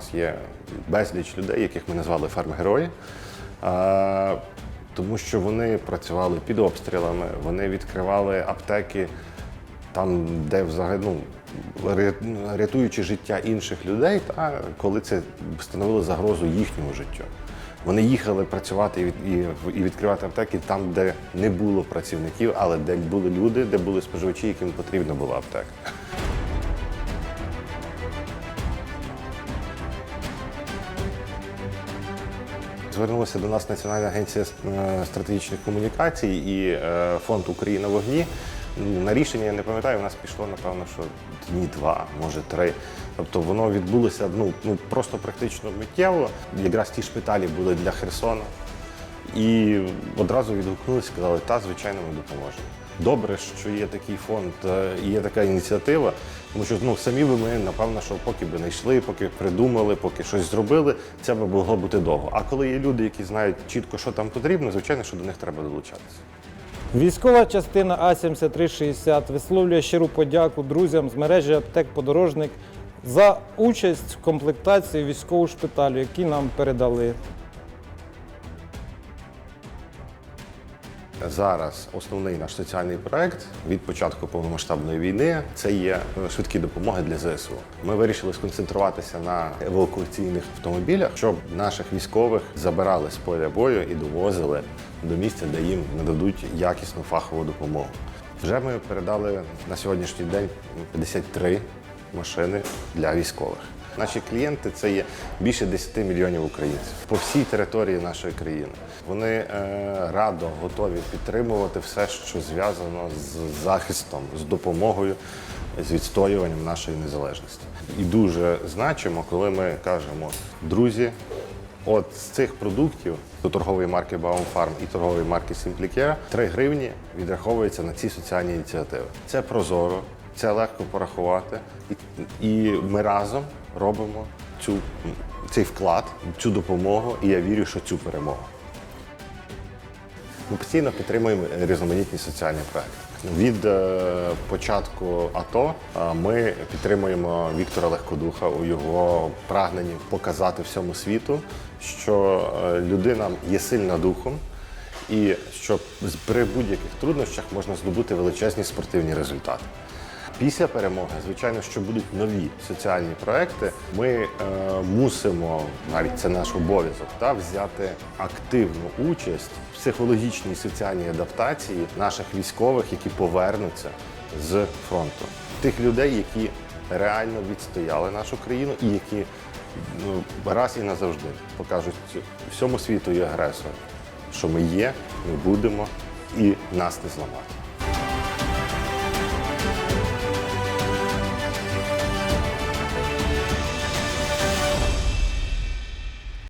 нас є безліч людей, яких ми назвали фармгерої. А, тому що вони працювали під обстрілами, вони відкривали аптеки там, де взагалі ну, рятуючи життя інших людей, та коли це становило загрозу їхньому життю. Вони їхали працювати і відкривати аптеки там, де не було працівників, але де були люди, де були споживачі, яким потрібна була аптека. Звернулася до нас Національна агенція е, стратегічних комунікацій і е, фонд Україна в вогні. На рішення я не пам'ятаю, у нас пішло, напевно, що дні два, може три. Тобто воно відбулося ну, ну просто практично миттєво. Якраз ті шпиталі були для Херсона. І одразу відгукнулися, сказали, та, звичайно, ми допоможемо. Добре, що є такий фонд е, і є така ініціатива, тому що ну, самі би ми, напевно, що поки би не йшли, поки придумали, поки щось зробили, це би могло бути довго. А коли є люди, які знають чітко, що там потрібно, звичайно, що до них треба долучатися. Військова частина А-7360 висловлює щиру подяку друзям з мережі аптек Подорожник за участь в комплектації військового шпиталю, які нам передали. Зараз основний наш соціальний проект від початку повномасштабної війни це є швидкі допомоги для ЗСУ. Ми вирішили сконцентруватися на евакуаційних автомобілях, щоб наших військових забирали з поля бою і довозили до місця, де їм нададуть якісну фахову допомогу. Вже ми передали на сьогоднішній день 53 машини для військових. Наші клієнти це є більше 10 мільйонів українців по всій території нашої країни. Вони е, радо готові підтримувати все, що зв'язано з захистом, з допомогою, з відстоюванням нашої незалежності. І дуже значимо, коли ми кажемо, друзі, от з цих продуктів до торгової марки Baumfarm і торгової марки Simplicare 3 гривні відраховується на ці соціальні ініціативи. Це прозоро, це легко порахувати, і, ми разом робимо цю, цей вклад, цю допомогу, і я вірю, що цю перемогу. Ми постійно підтримуємо різноманітні соціальні проекти. Від е, початку АТО е, ми підтримуємо Віктора Легкодуха у його прагненні показати всьому світу, що е, людина є сильна духом, і що при будь-яких труднощах можна здобути величезні спортивні результати. Після перемоги, звичайно, що будуть нові соціальні проекти. Ми е, мусимо, навіть це наш обов'язок, та взяти активну участь в психологічній соціальній адаптації наших військових, які повернуться з фронту, тих людей, які реально відстояли нашу країну і які ну, раз і назавжди покажуть всьому світу і агресору, що ми є, ми будемо і нас не зламати.